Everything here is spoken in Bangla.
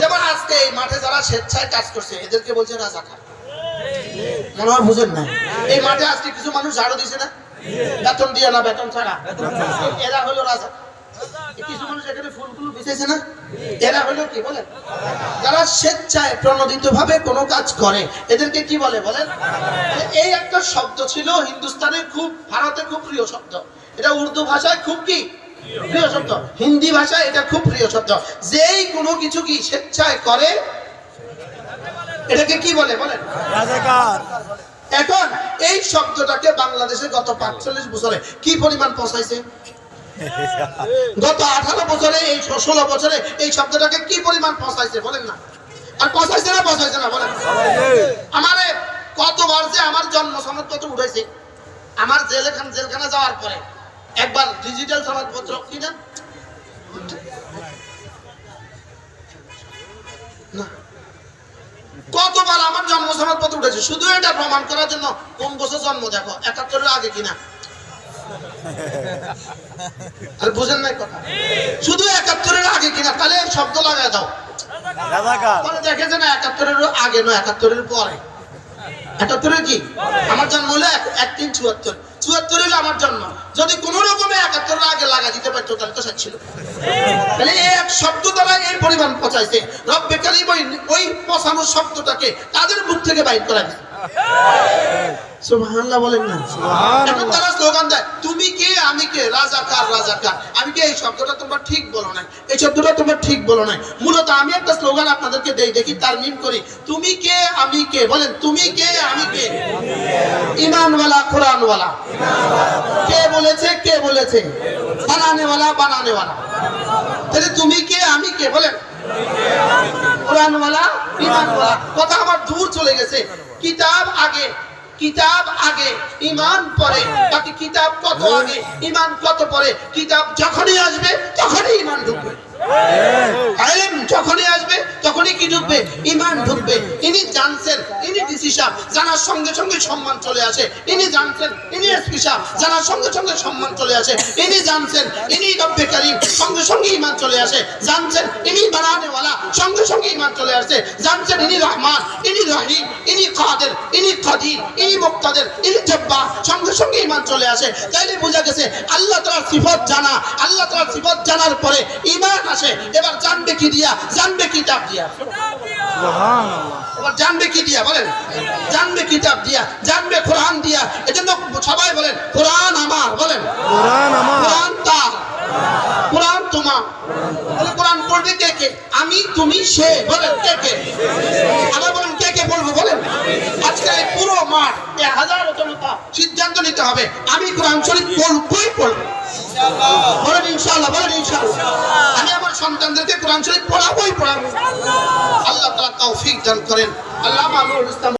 যেমন আজকে এই মাঠে যারা স্বেচ্ছায় কাজ করছে, এদেরকে বলছে রাজাকার মনে হয় বুঝেন না এই মাঠে আজকে কিছু মানুষ ঝাড়ু দিছে না? বেতন দিয়ে না, বেতন ছাড়া? এরা হলো রাজা। কিছু মানুষ এখানে ফুলগুলো না? এরা কি বলেন? যারা স্বেচ্ছায় প্রণোদিত ভাবে কোনো কাজ করে, এদেরকে কি বলে বলেন? এই একটা শব্দ ছিল হিন্দুস্তানের খুব, ভারতে খুব প্রিয় শব্দ। এটা উর্দু ভাষায় খুব কি? প্রিয় শব্দ। হিন্দি ভাষায় এটা খুব প্রিয় শব্দ। যেই কোনো কিছু কি স্বেচ্ছায় করে এটাকে কি বলে বলেন? এখন এই শব্দটাকে বাংলাদেশে গত পাঁচচল্লিশ বছরে কি পরিমাণ পৌঁছাইছে? গত আঠারো বছরে এই ষোলো বছরে এই শব্দটাকে কি পরিমাণ পৌঁছাইছে বলেন না? আর পৌঁছাইছে না পৌঁছাইছে না বলেন? আমারে কতবার যে আমার জন্ম সনদপত্র উঠেছে আমার জেলখান জেলখানা যাওয়ার পরে একবার ডিজিটাল সনদপত্র কিনা? না। কতবার আমার জন্ম সনদপত্র উঠেছে? শুধু এটা প্রমাণ করার জন্য কোন বছর জন্ম দেখো একাত্তরের আগে কিনা। আর বুঝেন নাই কথা? শুধু একাত্তরের আগে কিনা তাহলে শব্দ লাগায় দাও। দেখেছে না একাত্তরের আগে নয় একাত্তরের পরে। একাত্তরের কি? আমার জন্ম হলো এক তিন চুয়াত্তর। চুয়াত্তর হলো আমার জন্ম। যদি কোন রকমে একাত্তরের আগে লাগা দিতে পারতো তাহলে তো ছিল তাহলে এই এক শব্দ দ্বারা এই পরিমাণ পচাইছে। রব বেকারি ওই ওই পচানো শব্দটাকে তাদের মুখ থেকে বাইর করা দিছে সুবহানাল্লাহ বলেন না। এখন তারা স্লোগান দেয় তুমি আমি কে? রাজাকার রাজাকার আমি কে এই শব্দটা তোমরা ঠিক বলো এই শব্দটা তোমরা ঠিক বলো মূলত আমি একটা স্লোগান আপনাদেরকে দেই, দেখি তার মিম করি। তুমি কে, আমি কে? বলেন, তুমি কে, আমি কে? ইমানওয়ালা, কোরআনওয়ালা। কে বলেছে কে বলেছে? বানানেওয়ালা বানানেওয়ালা। তাহলে তুমি কে, আমি কে? বলেন। কোরআনওয়ালা, ইমানওয়ালা। কথা আমার দূর চলে গেছে। কিতাব আগে কিতাব আগে ইমান পরে। বাকি কিতাব কত আগে ইমান কত পরে? কিতাব যখনই আসবে তখনই ইমান ঢুকবে। আইলেম যখনই আসবে তখনই কি ঢুকবে? ইমান ঢুকবে। ইনি জানছেন ইনি ডিসি সাহেব জানার সঙ্গে সঙ্গে সম্মান চলে আসে। ইনি জানছেন ইনি এসপি সাহেব জানার সঙ্গে সঙ্গে সম্মান চলে আসে। ইনি জানছেন ইনি রব্বে কারিম সঙ্গে সঙ্গে ইমান চলে আসে। জানছেন ইনি ইমান চলে আসে জানছেন ইনি রহমান ইনি রহিম ইনি কাদের ইনি কাদির ইনি মুক্তাদের ইনি জব্বা সঙ্গে সঙ্গে ইমান চলে আসে। তাইলে বোঝা গেছে আল্লাহ তাআলার সিফত জানা আল্লাহ তাআলার সিফত জানার পরে ইমান আসে। এবার জানবে কি দিয়া? জানবে কিতাব দিয়া। এবার জানবে কি দিয়া? বলেন। জানবে কিতাব দিয়া জানবে কোরআন দিয়া। এজন্য সবাই বলেন কোরআন আমার বলেন। কোরআন আমার। কোরআন তার। কোরআন তোমার তাহলে কোরআন পড়বে কে কে আমি, তুমি, সে, বলেন কে কে? আবার বলেন কে কে বলব, বলেন? আজকে এই পুরো মাঠ, এ হাজারো জনতা সিদ্ধান্ত নিতে হবে। আমি কোরআন শরীফ পড়বই পড়ব? বলেন ইনশাআল্লাহ বলেন ইনশাআল্লাহ। আমি আমার সন্তানদেরকে কোরআন শরীফ পড়াবোই পড়াবো? আল্লাহ তাআলা তৌফিক দান করেন। আল্লাহ মামুনুল ইসলাম